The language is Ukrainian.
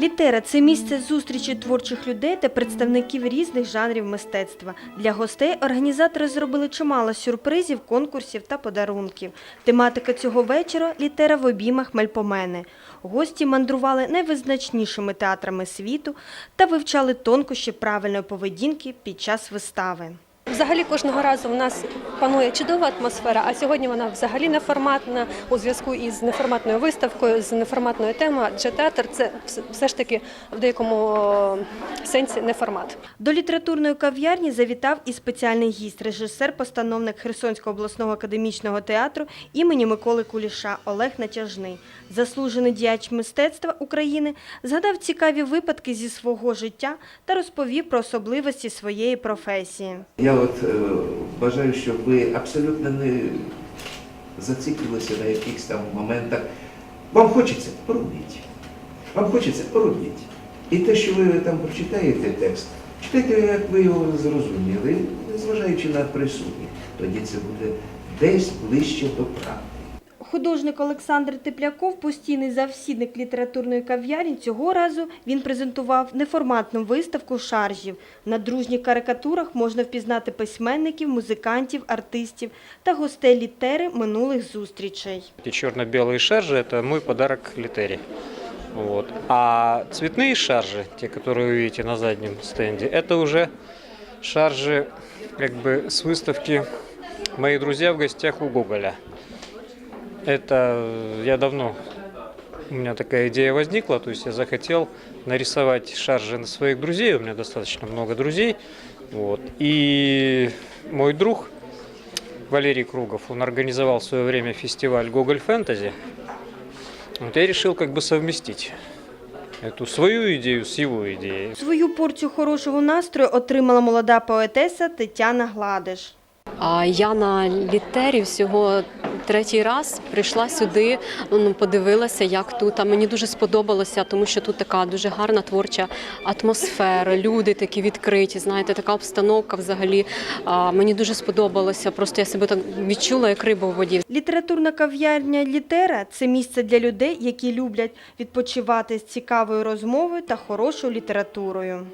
Літера це місце зустрічі творчих людей та представників різних жанрів мистецтва. Для гостей організатори зробили чимало сюрпризів, конкурсів та подарунків. Тематика цього вечора літера в обіймах Мельпомени. Гості мандрували найвизначнішими театрами світу та вивчали тонкощі правильної поведінки під час вистави. Взагалі кожного разу в нас панує чудова атмосфера, а сьогодні вона взагалі неформатна у зв'язку із неформатною виставкою, з неформатною темою, адже театр це все ж таки в деякому сенсі неформат. До літературної кав'ярні завітав і спеціальний гість, режисер-постановник Херсонського обласного академічного театру імені Миколи Куліша Олег Натяжний. Заслужений діяч мистецтва України згадав цікаві випадки зі свого життя та розповів про особливості своєї професії. Я от е, бажаю, щоб ви абсолютно не зациклилися на якихось там моментах. Вам хочеться поробіть. Вам хочеться поробіть. І те, що ви там прочитаєте текст, читайте, як ви його зрозуміли, незважаючи на присутні. Тоді це буде десь ближче до правди. Художник Олександр Тепляков, постійний завсідник літературної кав'ярні, цього разу він презентував неформатну виставку шаржів. На дружніх карикатурах можна впізнати письменників, музикантів, артистів та гостей літери минулих зустрічей. Эти черно-белые шаржи – это мой подарок Литере. Вот. А цветные шаржи, те, которые вы видите на заднем стенде, это уже шаржи как бы с выставки «Мои друзья в гостях у Гоголя». Это э, я давно, у меня такая идея возникла, то есть я захотел нарисовать шаржи на своих друзей, у меня достаточно много друзей. Вот. И мой друг Валерий Кругов, он организовал в свое время фестиваль Гоголь Фэнтези. Вот я решил как бы совместить эту свою идею с его идеей. Свою порцію хорошого настрою отримала молода поетеса Тетяна Гладиш. А я на літері всього третій раз прийшла сюди, ну, подивилася, як тут. А мені дуже сподобалося, тому що тут така дуже гарна творча атмосфера, люди такі відкриті, знаєте, така обстановка взагалі. А, мені дуже сподобалося. Просто я себе так відчула, як риба в воді. Літературна кав'ярня Літера це місце для людей, які люблять відпочивати з цікавою розмовою та хорошою літературою.